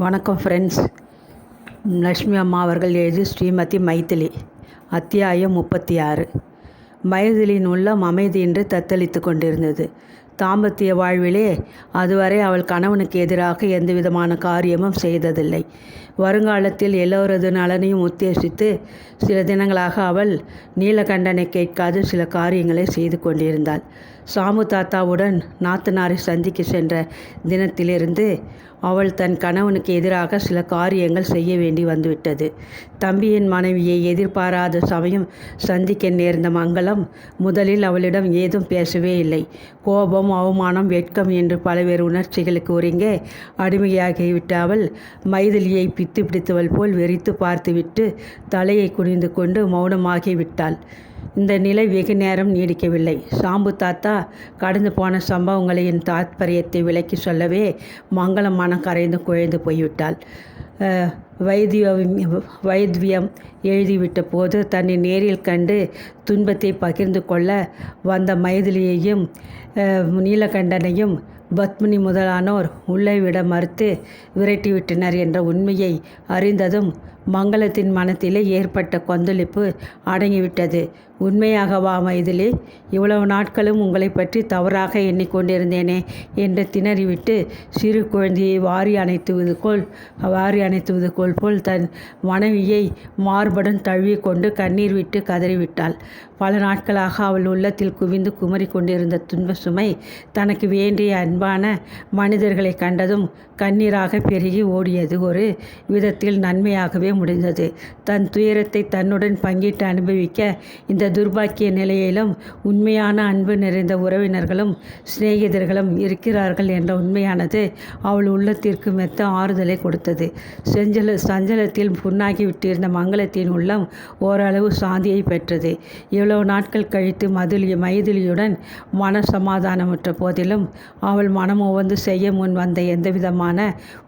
வணக்கம் ஃப்ரெண்ட்ஸ் லக்ஷ்மி அம்மா அவர்கள் எழுதி ஸ்ரீமதி மைதிலி அத்தியாயம் முப்பத்தி ஆறு மைதிலின் உள்ளம் அமைதியின்றி தத்தளித்து கொண்டிருந்தது. தாம்பத்திய வாழ்விலே அதுவரை அவள் கணவனுக்கு எதிராக எந்தவிதமான காரியமும் செய்ததில்லை. வருங்காலத்தில் எல்லோரது நலனையும் உத்தேசித்து சில தினங்களாக அவள் நீலகண்டனை கேட்காது சில காரியங்களை செய்து கொண்டிருந்தாள். சாமு தாத்தாவுடன் நாத்தனாரை சந்திக்க சென்ற தினத்திலிருந்து அவள் தன் கணவனுக்கு எதிராக சில காரியங்கள் செய்ய வேண்டி வந்துவிட்டது. தம்பியின் மனைவியை எதிர்பாராத சமயம் சந்திக்க நேர்ந்த மங்களம் முதலில் அவளிடம் ஏதும் பேசவே இல்லை. கோபம் அவமானம் வெட்கம் என்று பல்வேறு உணர்ச்சிகளுக்கு ஒருங்கே அடிமையாகிவிட்ட அவள் மைதிலியை பித்து பிடித்தவள் போல் வெறித்து பார்த்துவிட்டு தலையை குனிந்து கொண்டு மௌனமாகி விட்டாள். இந்த நிலை வெகு நேரம் நீடிக்கவில்லை. சாம்பு தாத்தா கடந்து போன சம்பவங்களின் தாத்பரியத்தை விளக்கி சொல்லவே மங்களம் மனம் கரைந்து குழைந்து போய்விட்டாள். வைத்தியம் வைத்தியம் எழுதிவிட்ட போது தன்னை நேரில் கண்டு துன்பத்தை பகிர்ந்து கொள்ள வந்த மைதிலியையும் நீலகண்டனையும் பத்மினி முதலானோர் உள்ளே விட மறுத்து விரட்டிவிட்டனர் என்ற உண்மையை அறிந்ததும் மங்களத்தின் மனத்திலே ஏற்பட்ட கொந்தளிப்பு அடங்கிவிட்டது. உண்மையாகவா மைதிலி? இவ்வளவு நாட்களும் உங்களை பற்றி தவறாக எண்ணிக்கொண்டிருந்தேனே என்று திணறிவிட்டு சிறு குழந்தையை வாரி அணைத்துவது போல் வாரி அணைத்துவது போல் போல் தன் மனைவியை மார்புடன் தழுவிக்கொண்டு கண்ணீர் விட்டு கதறிவிட்டாள். பல நாட்களாக அவள் உள்ளத்தில் குவிந்து குமரி கொண்டிருந்த துன்ப சுமை தனக்கு வேண்டிய அன்பான மனிதர்களை கண்டதும் கண்ணீராக பெருகி ஓடியது. ஒரு விதத்தில் நன்மையாகவே முடிந்தது. தன் துயரத்தை தன்னுடன் பங்கிட்டு அனுபவிக்க இந்த துர்பாக்கிய நிலையிலும் உண்மையான அன்பு நிறைந்த உறவினர்களும் சிநேகிதர்களும் இருக்கிறார்கள் என்ற உண்மையானது அவள் உள்ளத்திற்கு மெத்த ஆறுதலை கொடுத்தது. செஞ்சல சஞ்சலத்தில் புண்ணாகி விட்டிருந்த மங்களத்தின் உள்ளம் ஓரளவு சாந்தியை பெற்றது. இவ்வளவு நாட்கள் கழித்து மதுளி மைதிலியுடன் மனசமாதானமற்ற போதிலும் அவள் மனம் உவந்து செய்ய முன் வந்த எந்தவிதமான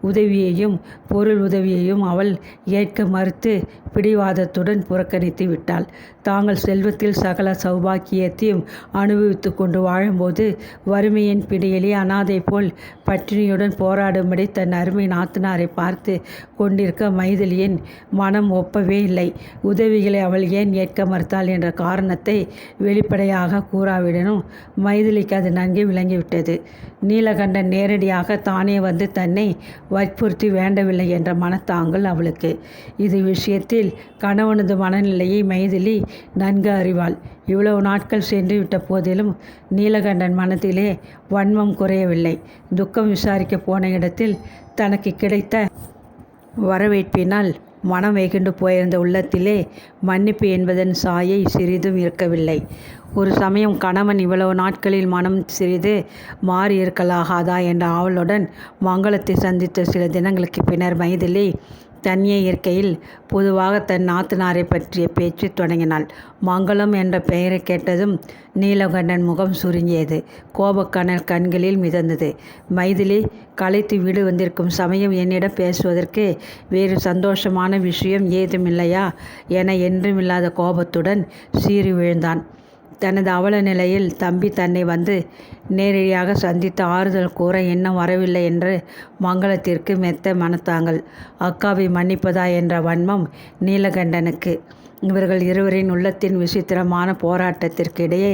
உதவியையும் பொருள் உதவியையும் அவள் ஏற்க மறுத்து பிடிவாதத்துடன் புறக்கணித்து விட்டாள். தாங்கள் செல்வத்தில் சகல சௌபாக்கியத்தையும் அனுபவித்து கொண்டு வாழும்போது வறுமையின் பிடியிலே அனாதை போல் பட்டினியுடன் போராடும்படி தன் அருமை நாத்தனாரை பார்த்து கொண்டிருக்க மைதிலியின் மனம் ஒப்பவே இல்லை. உதவிகளை அவள் ஏன் ஏற்க மறுத்தாள் என்ற காரணத்தை வெளிப்படையாக கூறாவிடனும் மைதிலிக்கு அது நன்கு விளங்கிவிட்டது. நீலகண்டன் நேரடியாக தானே வந்து தன்னை வற்புறுத்தி வேண்டவில்லை என்ற மனத்தாங்கள் அவளுக்கு. இது விஷயத்தில் கணவனது மனநிலையை மைதிலி நன்கு அறிவாள். இவ்வளவு நாட்கள் சென்று விட்ட போதிலும் நீலகண்டன் மனத்திலே வன்மம் குறையவில்லை. துக்கம் விசாரிக்க போன இடத்தில் தனக்கு கிடைத்த வரவேற்பினால் மனம் வெகுண்டு போயிருந்த உள்ளத்திலே மன்னிப்பு என்பதன் சாயை சிறிதும் இருக்கவில்லை ஒரு சமயம் கணவன் இவ்வளவு நாட்களில் மனம் சிறிது மாறி இருக்கலாகாதா என்ற ஆவலுடன் மங்களத்தை சந்தித்த சில தினங்களுக்கு பின்னர் மைதிலி தனியே இருக்கையில் பொதுவாக தன் நாத்தனாரை பற்றிய பேச்சு தொடங்கினாள். மங்களம் என்ற பெயரை கேட்டதும் நீலகண்டன் முகம் சுருங்கியது. கோபக்கணல் கண்களில் மிதந்தது. மைதிலி களைத்து வீடு வந்திருக்கும் சமயம் என்னிடம் பேசுவதற்கு வேறு சந்தோஷமான விஷயம் ஏதுமில்லையா? என என்றுமில்லாத கோபத்துடன் சீறி விழுந்தான். தனது அவல நிலையில் தம்பி தன்னை வந்து நேரடியாக சந்தித்து ஆறுதல் கூற இன்னும் வரவில்லை என்று மங்களத்திற்கு மெத்த மனத்தாங்கள் அக்காவை மன்னிப்பதா என்ற வன்மம் நீலகண்டனுக்கு. இவர்கள் இருவரின் உள்ளத்தின் விசித்திரமான போராட்டத்திற்கு இடையே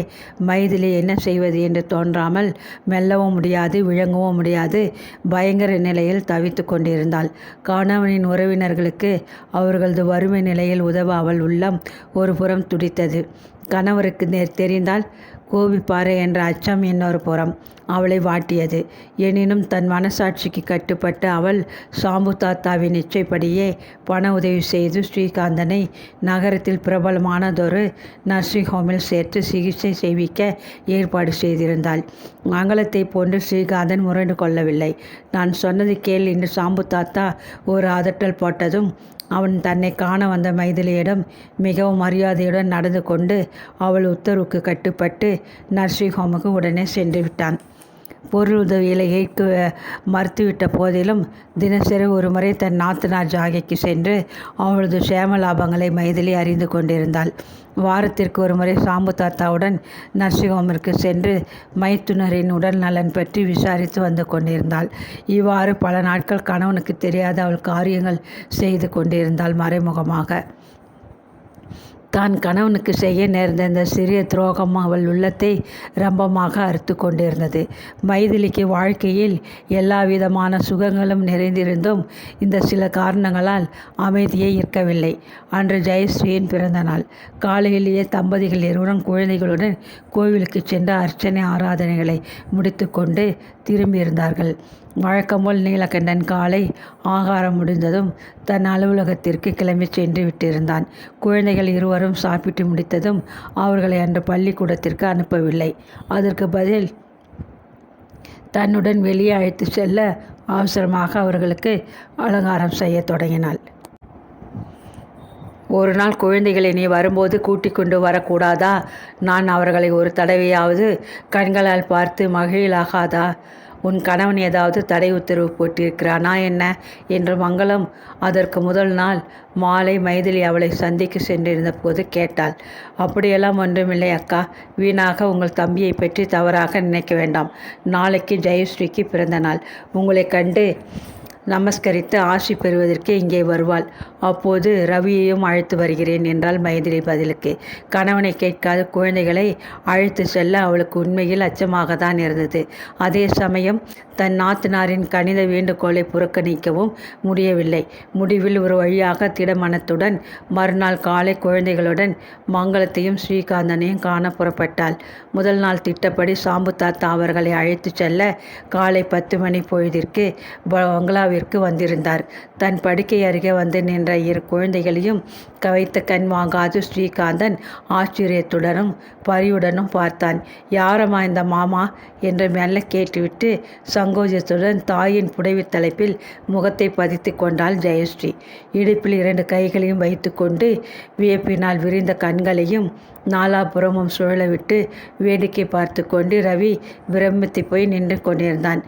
மைதிலி என்ன செய்வது என்று தோன்றாமல் மெல்லவும் முடியாது விளங்கவும் முடியாது பயங்கர நிலையில் தவித்து கொண்டிருந்தாள். கணவனின் உறவினர்களுக்கு அவர்களது வறுமை நிலையில் உதவாமல் உள்ளம் ஒரு புறம் துடித்தது. கணவருக்கு தெரிந்தால் கோபிப்பாறை என்ற அச்சம் இன்னொரு புறம். அவளை வாட்டியது. எனினும் தன் மனசாட்சிக்கு கட்டுப்பட்டு அவள் சாம்பு தாத்தாவின் இச்சைப்படியே பண உதவி செய்து ஸ்ரீகாந்தனை நகரத்தில் பிரபலமானதொரு நர்சிங் ஹோமில் சேர்த்து சிகிச்சை செய்விக்க ஏற்பாடு செய்திருந்தாள். மங்களத்தை போன்று ஸ்ரீகாந்தன் முரண்டு கொள்ளவில்லை. நான் சொன்னது கேள் என்று சாம்பு தாத்தா ஒரு அதட்டல் போட்டதும் அவன் தன்னை காண வந்த மைதிலியிடம் மிகவும் மரியாதையுடன் நடந்து கொண்டு அவள் உத்தரவுக்கு கட்டுப்பட்டு நர்சிங் ஹோமுக்கு உடனே சென்று விட்டான். பொருள் உதவிகளை ஏற்க மறுத்துவிட்ட போதிலும் தினசரி ஒரு முறை தன் நாத்தனார் ஜாகைக்கு சென்று அவளது சேம லாபங்களை மைதிலி அறிந்து கொண்டிருந்தாள். வாரத்திற்கு ஒரு முறை சாம்பு தாத்தாவுடன் நர்சிங்கோமிற்கு சென்று மைத்துனரின் உடல் நலன் பற்றி விசாரித்து வந்து கொண்டிருந்தாள். இவ்வாறு பல நாட்கள் கணவனுக்கு தெரியாத அவள் காரியங்கள் செய்து கொண்டிருந்தாள் மறைமுகமாக. தான் கணவனுக்கு செய்ய நேர்ந்த இந்த சிறிய துரோகம் அவள் உள்ளத்தை ரம்பமாக அறுத்து கொண்டிருந்தது. மைதிலிக்கு வாழ்க்கையில் எல்லா விதமான சுகங்களும் நிறைந்திருந்தும் இந்த சில காரணங்களால் அமைதியே இருக்கவில்லை. அன்று ஜெயஸ்ரீயின் பிறந்த நாள். காலையிலேயே தம்பதிகள் இருவரும் குழந்தைகளுடன் கோவிலுக்கு சென்று அர்ச்சனை ஆராதனைகளை முடித்துக்கொண்டு திரும்பியிருந்தார்கள். வழக்கம்போல் நீலகண்டன் காலை ஆகாரம் முடிந்ததும் தன் அலுவலகத்திற்கு கிளம்பி சென்று விட்டிருந்தான். குழந்தைகள் இருவரும் சாப்பிட்டு முடித்ததும் அவர்களை அன்று பள்ளிக்கூடத்திற்கு அனுப்பவில்லை. அதற்கு பதில் தன்னுடன் வெளியே அழைத்து செல்ல அவசரமாக அவர்களுக்கு அலங்காரம் செய்ய தொடங்கினாள். ஒரு நாள் குழந்தைகளை நீ வரும்போது கூட்டிக் கொண்டு வரக்கூடாதா? நான் அவர்களை ஒரு தடவையாவது கண்களால் பார்த்து மகிழாகாதா உன் கணவன் ஏதாவது தடை உத்தரவு போட்டிருக்கிறானா என்ன? என்று மங்களம். அதற்கு முதல் நாள் மாலை மைதிலி அவளை சந்திக்க சென்றிருந்த போது கேட்டாள். அப்படியெல்லாம் ஒன்றுமில்லை அக்கா. வீணாக உங்கள் தம்பியை பற்றி தவறாக நினைக்க வேண்டாம். நாளைக்கு ஜெயஸ்ரீக்கு பிறந்த நாள். உங்களை கண்டு நமஸ்கரித்து ஆசி பெறுவதற்கு இங்கே வருவாள். அப்போது ரவியையும் அழைத்து வருகிறேன் என்றால் மைதிலி பதிலுக்கு. கணவனை கேட்காத குழந்தைகளை அழைத்து செல்ல அவளுக்கு உண்மையில் அச்சமாக தான் இருந்தது. அதே சமயம் தன் நாத்தனாரின் கணித வேண்டுகோளை புறக்கணிக்கவும் முடியவில்லை. முடிவில் ஒரு வழியாக திடமனத்துடன் மறுநாள் காலை குழந்தைகளுடன் மங்களத்தையும் ஸ்ரீகாந்தனையும் காண புறப்பட்டாள். முதல் நாள் திட்டப்படி சாம்பு தாத்தா அவர்களை அழைத்து செல்ல காலை பத்து மணி பொழுதிற்கு விழாவிற்கு வந்திருந்தார். தன் படுக்கை அருகே வந்து நின்ற இரு குழந்தைகளையும் கவைத்த கண் வாங்காது ஸ்ரீகாந்தன் ஆச்சரியத்துடனும் பரியுடனும் பார்த்தான். யாரம்மா இந்த மாமா? என்று மெல்ல கேட்டுவிட்டு சங்கோஜத்துடன் தாயின் புடைவு தலைப்பில் முகத்தை பதித்து கொண்டாள் ஜெயஸ்ரீ. இடுப்பில் இரண்டு கைகளையும் வைத்துக்கொண்டு வியப்பினால் விரிந்த கண்களையும் நாலாபுறமும் சுழலவிட்டு வேடிக்கை பார்த்து கொண்டு ரவி பிரமித்து போய் நின்று கொண்டிருந்தான்.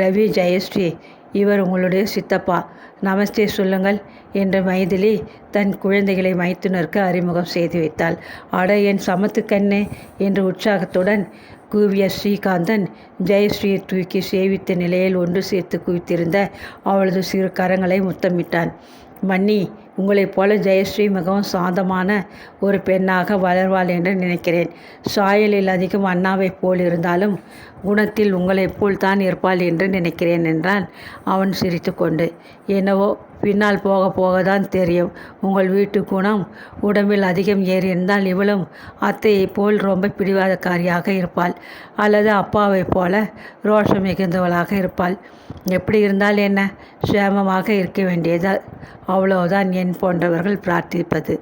ரவி ஜெயஸ்ரீ இவர் உங்களுடைய சித்தப்பா. நமஸ்தே சொல்லுங்கள் என்று மைதிலி தன் குழந்தைகளை மைத்துனருக்கு அறிமுகம் செய்து வைத்தாள். அட என் சமத்து கண்ணே என்று உற்சாகத்துடன் கூவிய ஸ்ரீகாந்தன் ஜெயஸ்ரீயை தூக்கி சேவித்த நிலையில் ஒன்று சேர்த்து குவித்திருந்த அவளது சிறு கரங்களை முத்தமிட்டான். மன்னி உங்களைப் போல ஜெயஸ்ரீ மிகவும் சாந்தமான ஒரு பெண்ணாக வளர்வாள் என்று நினைக்கிறேன். சாயலில் அதிகம் அண்ணாவைப் போல் இருந்தாலும் குணத்தில் உங்களைப் போல் தான் இருப்பாள் என்று நினைக்கிறேன் என்றான் அவன் சிரித்து கொண்டு என்னவோ பின்னால் போக போக தான் தெரியும். உங்கள் வீட்டு குணம் உடம்பில் அதிகம் ஏறியிருந்தால் இவளும் அத்தையைப் போல் ரொம்ப பிடிவாதக்காரியாக இருப்பாள். அல்லது அப்பாவைப் போல ரோஷம் மிகுந்தவளாக இருப்பாள். எப்படி இருந்தால் என்ன? சேமமாக இருக்க வேண்டியதா. அவ்வளவுதான் என் போன்றவர்கள் பிரார்த்திப்பது.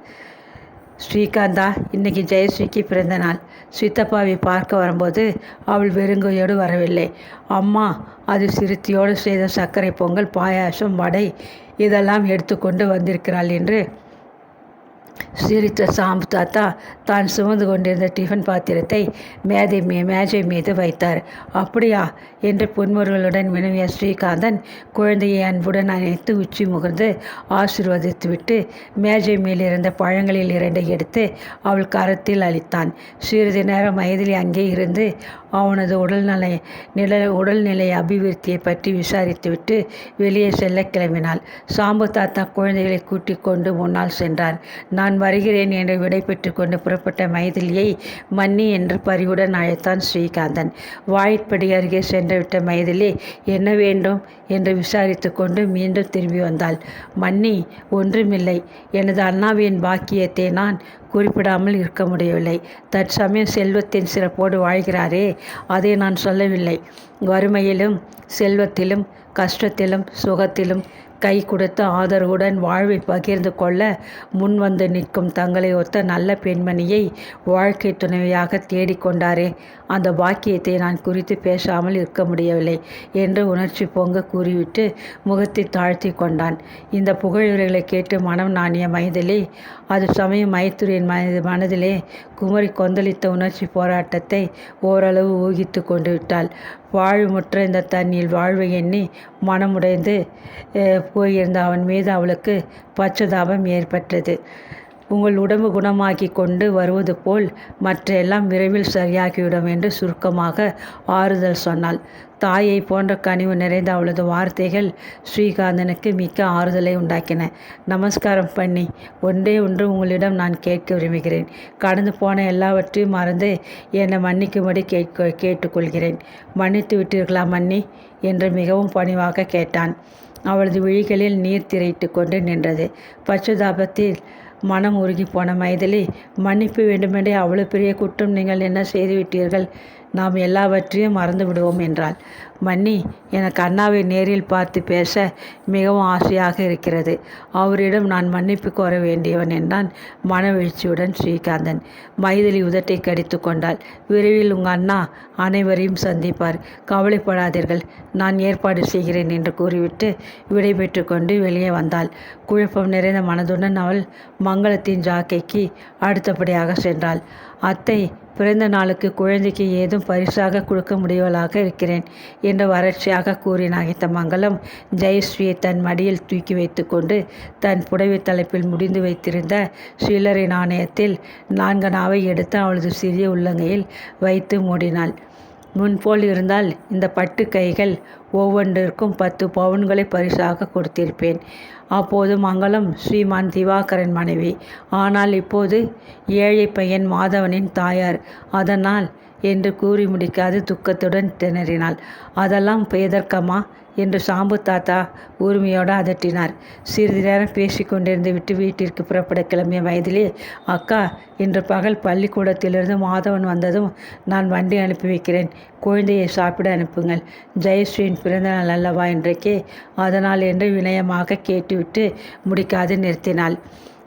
ஸ்ரீகாந்தா இன்னைக்கு ஜெயஸ்ரீக்கு பிறந்த நாள். சித்தப்பாவை பார்க்க வரும்போது அவள் வெறுங்கையோடு வரவில்லை. அம்மா அது சிறுத்தியோடு செய்த சர்க்கரை பொங்கல் பாயாசம் வடை இதெல்லாம் எடுத்துக்கொண்டு வந்திருக்கிறாள் என்று சிரித்த சாம்பு தாத்தா தான் சுமந்து கொண்டிருந்த டிஃபன் பாத்திரத்தை மேதை மீ மேஜை மீது வைத்தார். அப்படியா? என்று புன்முறுகளுடன் வினவிய ஸ்ரீகாந்தன் குழந்தையை அன்புடன் அணைத்து உச்சி முகர்ந்து ஆசிர்வதித்துவிட்டு மேஜை மேலிருந்த பழங்களில் இரண்டை எடுத்து அவள் கரத்தில் அளித்தான். சிறிது நேரம் வயதில் அங்கே இருந்து அவனது உடல்நலை நில உடல்நிலை அபிவிருத்தியை பற்றி விசாரித்துவிட்டு வெளியே செல்ல கிளம்பினாள். சாம்பு தாத்தா குழந்தைகளை கூட்டிக் கொண்டு முன்னால் சென்றார். நான் நான் வருகிறேன் என்று விடை பெற்றுக்கொண்டு புறப்பட்ட மைதிலியை மன்னி என்று பரிவுடன் அழைத்தான் ஸ்ரீகாந்தன். வாயிற்படி அருகே சென்றுவிட்ட மைதிலி என்ன வேண்டும்? என்று விசாரித்து கொண்டு மீண்டும் திரும்பி வந்தாள். மன்னி ஒன்றுமில்லை. எனது அண்ணாவின் பாக்கியத்தை நான் குறிப்பிடாமல் இருக்க முடியவில்லை. தற்சமயம் செல்வத்தின் சிறப்போடு வாழ்கிறாரே அதை நான் சொல்லவில்லை. வறுமையிலும் செல்வத்திலும் கஷ்டத்திலும் சுகத்திலும் கை கொடுத்து ஆதரவுடன் வாழ்வை பகிர்ந்து கொள்ள முன்வந்து நிற்கும் தங்களை ஒத்த நல்ல பெண்மணியை வாழ்க்கை துணைவியாக தேடிக்கொண்டாரே அந்த பாக்கியத்தை நான் குறித்து பேசாமல் இருக்க முடியவில்லை என்று உணர்ச்சி பொங்க கூறிவிட்டு முகத்தை தாழ்த்தி கொண்டான். இந்த புகழுரைகளை கேட்டு மனம் நாணிய மைதிலே அது சமயம் மைத்துரியின் மனதிலே குமரி கொந்தளித்த உணர்ச்சி போராட்டத்தை ஓரளவு ஊகித்து கொண்டு விட்டாள் வாழ்வுற்ற இந்த தண்ணியில் வாழ்வை எண்ணி மனமுடைந்து போயிருந்த அவன் மீது அவளுக்கு பச்சதாபம் ஏற்பட்டது. உங்கள் உடம்பு குணமாக்கி கொண்டு வருவது போல் மற்றெல்லாம் விரைவில் சரியாகிவிடும் என்று சுருக்கமாக ஆறுதல் சொன்னாள். தாயை போன்ற கனிவு நிறைந்த அவளது வார்த்தைகள் ஸ்ரீகாந்தனுக்கு மிக்க ஆறுதலை உண்டாக்கின. நமஸ்காரம் பண்ணி ஒன்றே ஒன்று உங்களிடம் நான் கேட்க விரும்புகிறேன். கடந்து போன எல்லாவற்றையும் மறந்து என்னை மன்னிக்கும்படி கேட்க கேட்டுக்கொள்கிறேன். மன்னித்து விட்டீர்களா மன்னி? என்று மிகவும் பணிவாக கேட்டான். அவளது விழிகளில் நீர் திரைத்து கொண்டு நின்றது. பச்சுதாபத்தில் மனம் உருகி போன மைதிலி மன்னிப்பு வேண்டுமென்றே அவ்வளோ பெரிய குற்றம் நீங்கள் என்ன செய்துவிட்டீர்கள் நாம் எல்லாவற்றையும் மறந்து விடுவோம் என்றாள். மன்னி எனக்கு அண்ணாவை நேரில் பார்த்து பேச மிகவும் ஆசையாக இருக்கிறது. அவரிடம் நான் மன்னிப்பு கோர வேண்டியவன் என்றான் மனவெழுச்சியுடன் ஸ்ரீகாந்தன். மைதிலி உதட்டை கடித்து கொண்டாள். விரைவில் உங்கள் அண்ணா அனைவரையும் சந்திப்பார். கவலைப்படாதீர்கள். நான் ஏற்பாடு செய்கிறேன் என்று கூறிவிட்டு விடைபெற்று கொண்டு வெளியே வந்தாள். குழப்பம் நிறைந்த மனதுடன் அவள் மங்களத்தின் ஜாக்கைக்கு அடுத்தபடியாக சென்றாள். அத்தை பிறந்த நாளுக்கு குழந்தைக்கு ஏதும் பரிசாக கொடுக்க முடியவளாக இருக்கிறேன் என்று வறட்சியாக கூறினான் இந்த மங்களம் ஜெயஸ்ரீயை தன் மடியில் தூக்கி வைத்துக்கொண்டு தன் புடவை தலைப்பில் முடிந்து வைத்திருந்த சில்லறை நாணயத்தில் நான்கு நாவை எடுத்து அவளது சிறிய உள்ளங்கையில் வைத்து மூடினாள். முன்போல் இருந்தால் இந்த பட்டு கைகள் ஒவ்வொன்றிற்கும் பத்து பவுன்களை பரிசாக கொடுத்திருப்பேன். அப்போது மங்களம் ஸ்ரீமான் திவாகரன் மனைவி. ஆனால் இப்போது ஏழை பையன் மாதவனின் தாயார். அதனால் என்று கூறி முடிக்காது துக்கத்துடன் திணறினாள். அதெல்லாம் எதற்கம்மா என்று சாம்பு தாத்தா உரிமையோடு அதட்டினார். சிறிது நேரம் பேசிக்கொண்டிருந்து விட்டு வீட்டிற்கு புறப்பட கிளம்பிய வயதிலே அக்கா இன்று பகல் பள்ளிக்கூடத்திலிருந்து மாதவன் வந்ததும் நான் வண்டி அனுப்பி வைக்கிறேன். குழந்தையை சாப்பிட அனுப்புங்கள். ஜெயஸ்ரீயின் பிறந்தநாள் அல்லவா இன்றைக்கே அதனால் என்று வினயமாக கேட்டுவிட்டு முடிக்காது நிறுத்தினாள்.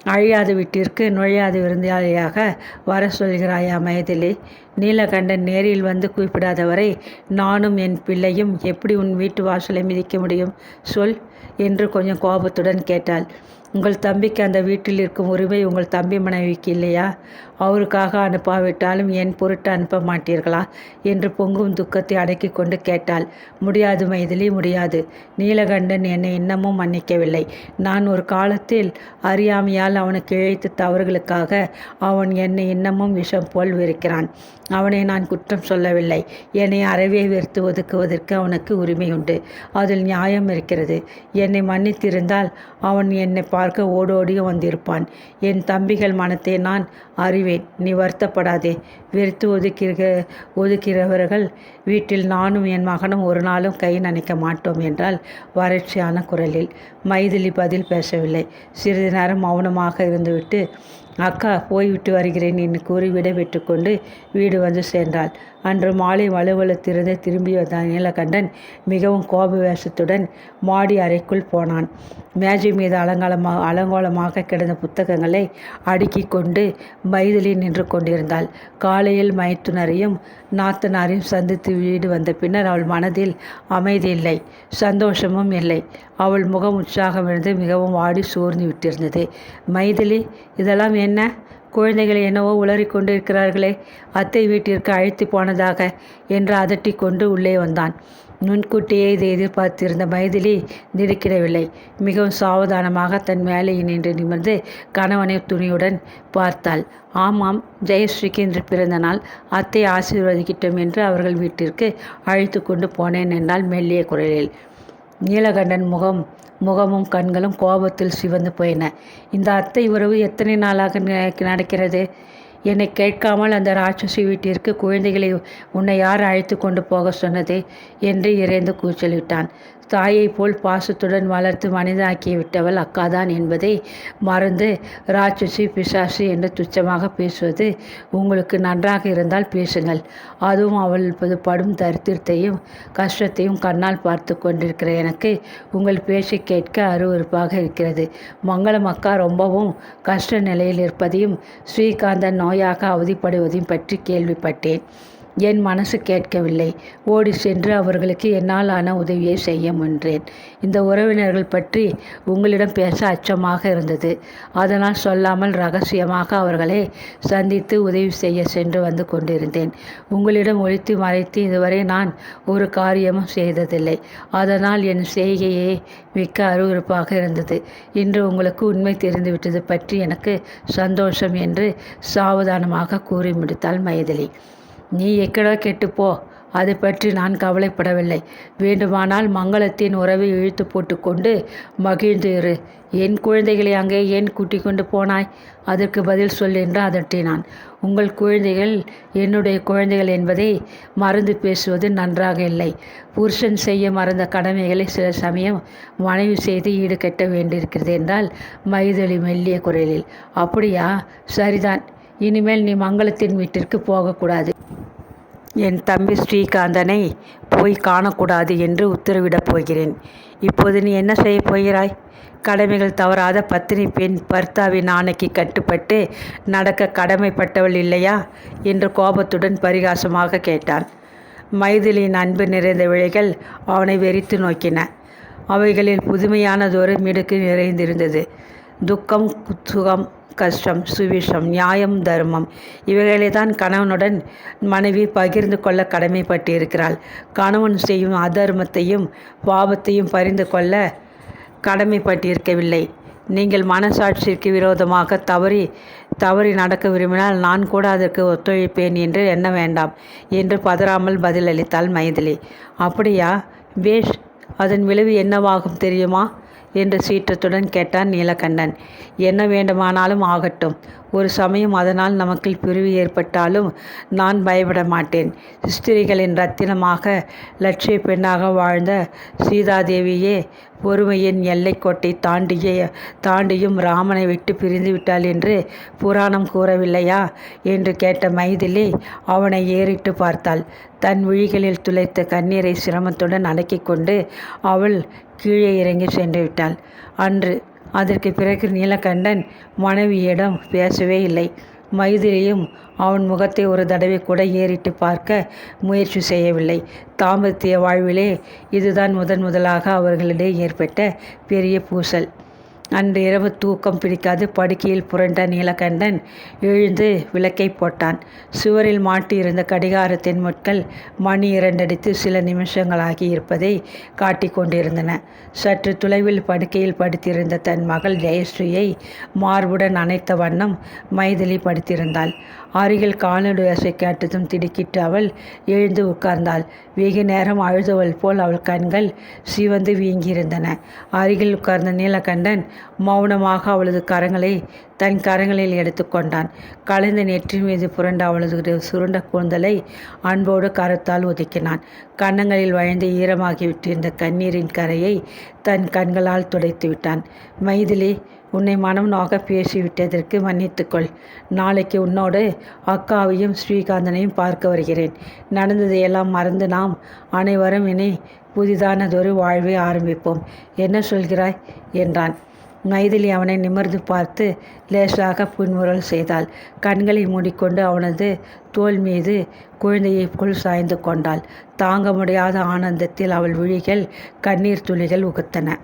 அழியாத வீட்டிற்கு நுழையாத விருந்தாளியாக வர சொல்கிறாயா மயதிலே? நீலகண்டன் நேரில் வந்து கூப்பிடாதவரை நானும் என் பிள்ளையும் எப்படி உன் வீட்டு வாசலை மிதிக்க முடியும் சொல் என்று கொஞ்சம் கோபத்துடன் கேட்டாள். உங்கள் தம்பிக்கு அந்த வீட்டில் இருக்கும் உரிமை உங்கள் தம்பி மனைவிக்கு இல்லையா? அவருக்காக அனுப்பாவிட்டாலும் என் பொருட்டு அனுப்ப மாட்டீர்களா? என்று பொங்கும் துக்கத்தை அடக்கி கொண்டு கேட்டாள். முடியாது மைதிலி முடியாது. நீலகண்டன் என்னை இன்னமும் மன்னிக்கவில்லை. நான் ஒரு காலத்தில் அறியாமையால் அவனுக்கு இழைத்து தவறுகளுக்காக அவன் என்னை இன்னமும் விஷம் போல் விரிக்கிறான் அவனை நான் குற்றம் சொல்லவில்லை. என்னை அறவே வெறுத்து ஒதுக்குவதற்கு அவனுக்கு உரிமை உண்டு அதில் நியாயம் இருக்கிறது. என்னை மன்னித்திருந்தால் அவன் என்னை பார்க்க ஓடோடியும் வந்திருப்பான். என் தம்பிகள் மனத்தை நான் அறிவேன். நீ வருத்தப்படாதே. வெறுத்து ஒதுக்கிற ஒதுக்கிறவர்கள் வீட்டில் நானும் என் மகனும் ஒரு நாளும் கை நனைக்க மாட்டோம் என்றால் வறட்சியான குரலில். மைதிலி பதில் பேசவில்லை. சிறிது நேரம் மௌனமாக இருந்துவிட்டு அக்கா போய்விட்டு வருகிறேன் என்று கூறி விடைபெற்று கொண்டு வீடு வந்து சேர்ந்தாள். அன்று மாலை வலுவலுத்திருந்து திரும்பி வந்த நீலகண்டன் மிகவும் கோப வேஷத்துடன் மாடி அறைக்குள் போனான். மேஜை மீது அலங்காலமாக அலங்கோலமாக கிடந்த புத்தகங்களை அடுக்கி கொண்டு மைதிலி நின்று கொண்டிருந்தாள். காலையில் மைத்துனரையும் நாத்தனாரையும் சந்தித்து வீடு வந்த பின்னர் அவள் மனதில் அமைதி இல்லை சந்தோஷமும் இல்லை. அவள் முகம் உற்சாகம் இருந்து மிகவும் வாடி சோர்ந்து விட்டிருந்தது. மைதிலி இதெல்லாம் என்ன? குழந்தைகளை என்னவோ உளறி கொண்டிருக்கிறார்களே அத்தை வீட்டிற்கு அழைத்து போனதாக என்று அதட்டி கொண்டு உள்ளே வந்தான். முன்கூட்டியே இதை எதிர்பார்த்திருந்த மைதிலி திடுக்கிடவில்லை. மிகவும் சாவதானமாக தன் மேலையில் நின்று நிமிர்ந்து கணவனை துணியுடன் பார்த்தாள். ஆமாம் ஜெயஸ்ரீக்கு இன்று பிறந்த நாள். அத்தை ஆசீர்வதிக்கிட்டோம் என்று அவர்கள் வீட்டிற்கு அழைத்து கொண்டு போனேன் என்றால் மெல்லிய குரலில். நீலகண்டன் முகம் முகமும் கண்களும் கோபத்தில் சிவந்து போயின. இந்த அத்தை உறவு எத்தனை நாளாக நடக்கிறது? என்னை கேட்காமல் அந்த ராட்சசி வீட்டிற்கு குழந்தைகளை உன்னை யார் அழைத்து கொண்டு போக சொன்னது? என்று இறைந்து கூச்சலிட்டான். தாயைப் போல் பாசத்துடன் வளர்த்து மனிதாக்கி விட்டவள் அக்காதான் என்பதை மறந்து ராட்சசி பிசாசு என்று துச்சமாக பேசுவது உங்களுக்கு நன்றாக இருந்தால் பேசுங்கள். அதுவும் அவள் இப்போது படும் தரித்திரத்தையும் கஷ்டத்தையும் கண்ணால் பார்த்து கொண்டிருக்கிற எனக்கு உங்கள் பேச்சை கேட்க அருவருப்பாக இருக்கிறது. மங்களம் அக்கா ரொம்பவும் கஷ்ட நிலையில் இருப்பதையும் ஸ்ரீகாந்தன் நோயாக அவதிப்படுவதையும் பற்றி கேள்விப்பட்டேன். என் மனசு கேட்கவில்லை. ஓடி சென்று அவர்களுக்கு என்னால் ஆன உதவியை செய்ய முன்றேன். இந்த உறவினர்கள் பற்றி உங்களிடம் பேச அச்சமாக இருந்தது. அதனால் சொல்லாமல் ரகசியமாக அவர்களை சந்தித்து உதவி செய்ய சென்று வந்து கொண்டிருந்தேன். உங்களிடம் ஒழித்து மறைத்து இதுவரை நான் ஒரு காரியமும் செய்ததில்லை. அதனால் என் செய்கையே மிக்க அருவருப்பாக இருந்தது. இன்று உங்களுக்கு உண்மை தெரிந்துவிட்டது பற்றி எனக்கு சந்தோஷம் என்று சாவதானமாக கூறி முடித்தாள் மைதிலி. நீ எக்கடோ கெட்டுப்போ. அதை பற்றி நான் கவலைப்படவில்லை. வேண்டுமானால் மங்களத்தின் உறவை இழுத்து போட்டுக்கொண்டு மகிழ்ந்து இரு. என் குழந்தைகளை அங்கே ஏன் கூட்டிக் கொண்டு போனாய்? அதற்கு பதில் சொல் என்று அதட்டினான். உங்கள் குழந்தைகள் என்னுடைய குழந்தைகள் என்பதை மறந்து பேசுவது நன்றாக இல்லை. புருஷன் செய்ய மறந்த கடமைகளை சில சமயம் மனைவி செய்து ஈடுகட்ட வேண்டியிருக்கிறது என்றால் மைதளி மெல்லிய குரலில் அப்படியா? சரிதான். இனிமேல் நீ மங்களத்தின் வீட்டிற்கு போகக்கூடாது. என் தம்பி ஸ்ரீகாந்தனை போய் காணக்கூடாது என்று உத்தரவிடப் போகிறேன். இப்போது நீ என்ன செய்யப் போகிறாய்? கடமைகள் தவறாத பத்தினி பெண் பர்த்தாவின் ஆணைக்கு கட்டுப்பட்டு நடக்க கடமைப்பட்டவள் இல்லையா? என்று கோபத்துடன் பரிகாசமாக கேட்டான். மைதிலியின் அன்பு நிறைந்த விழைகள் அவனை வெறித்து நோக்கின. அவைகளில் புதுமையானதொரு மிடுக்கு நிறைந்திருந்தது. துக்கம் சுகம் கஷ்டம் சுவிஷம் நியாயம் தர்மம். இவைகளை தான் கணவனுடன் மனைவி பகிர்ந்து கொள்ள கடமைப்பட்டிருக்கிறாள். கணவன் செய்யும் அதர்மத்தையும் பாவத்தையும் பரிந்து கொள்ள கடமைப்பட்டிருக்கவில்லை. நீங்கள் மனசாட்சிக்கு விரோதமாக தவறி தவறி நடக்க விரும்பினால் நான் கூட அதற்கு ஒத்துழைப்பேன் என்று எண்ண வேண்டாம் என்று பதறாமல் பதிலளித்தாள் மைதிலி. அப்படியா பேஷ் அதன் விளைவு என்னவாகும் தெரியுமா? என்று சீற்றத்துடன் கேட்டான் நீலகண்டன். என்ன வேண்டுமானாலும் ஆகட்டும். ஒரு சமயம் அதனால் நமக்கு பிரிவு ஏற்பட்டாலும் நான் பயப்பட மாட்டேன். ஸ்திரிகளின் ரத்தினமாக லட்சிய பெண்ணாக வாழ்ந்த சீதாதேவியே பொறுமையின் எல்லைக்கோட்டை தாண்டிய தாண்டியும் ராமனை விட்டு பிரிந்து விட்டாள் என்று புராணம் கூறவில்லையா? என்று கேட்ட மைதிலி அவனை ஏறிட்டு பார்த்தாள். தன் விழிகளில் துளைத்த கண்ணீரை சிரமத்துடன் அடக்கிக் கொண்டு அவள் கீழே இறங்கி சென்று விட்டாள். அன்று அதற்கு பிறகு நீலகண்டன் மனைவியிடம் பேசவே இல்லை. மைதிலியும் அவன் முகத்தை ஒரு தடவை கூட ஏறிட்டு பார்க்க முயற்சி செய்யவில்லை. தாம்பத்திய வாழ்விலே இதுதான் முதன் முதலாக அவர்களிடையே ஏற்பட்ட பெரிய பூசல். அன்று இரவு தூக்கம் பிடிக்காது படுக்கையில் புரண்ட நீலகண்டன் எழுந்து விளக்கை போட்டான். சுவரில் மாட்டியிருந்த கடிகாரத்தின் முட்கள் மணி இரண்டடித்து சில நிமிஷங்களாகி இருப்பதை காட்டிக்கொண்டிருந்தன சற்று தொலைவில் படுக்கையில் படுத்திருந்த தன் மகள் ஜெயஸ்ரீயை மார்புடன் அணைத்த வண்ணம் மைதிலி படுத்திருந்தாள். அருகில் காலடி அசை கேட்டதும் திடுக்கிட்டு அவள் எழுந்து உட்கார்ந்தாள். வெகு நேரம் அழுதவள் போல் அவள் கண்கள் சிவந்து வீங்கியிருந்தன. அருகில் உட்கார்ந்த நீலகண்டன் மௌனமாக அவளது கரங்களை தன் கரங்களில் எடுத்துக்கொண்டான் கலைந்த நெற்றி மீது புரண்ட அவளது சுருண்ட கூந்தலை அன்போடு கரத்தால் ஒதுக்கினான். கன்னங்களில் வயந்து ஈரமாகிவிட்டிருந்த கண்ணீரின் கரையை தன் கண்களால் துடைத்து விட்டான். மைதிலி உன்னை மனம் பேசிவிட்டதற்கு மன்னித்துக்கொள். நாளைக்கு உன்னோடு அக்காவையும் ஸ்ரீகாந்தனையும் பார்க்க வருகிறேன். நடந்ததையெல்லாம் மறந்து நாம் அனைவரும் இனி புதிதானதொரு வாழ்வை ஆரம்பிப்போம். என்ன சொல்கிறாய்? என்றான். மைதிலி அவனை நிமிர்ந்து பார்த்து லேசாக புன்முறல் செய்தாள். கண்களை மூடிக்கொண்டு அவனது தோல் மீது குழந்தையைக்குள் சாய்ந்து கொண்டாள். தாங்க முடியாத ஆனந்தத்தில் அவள் விழிகள் கண்ணீர் துளிகள் உகுத்தன.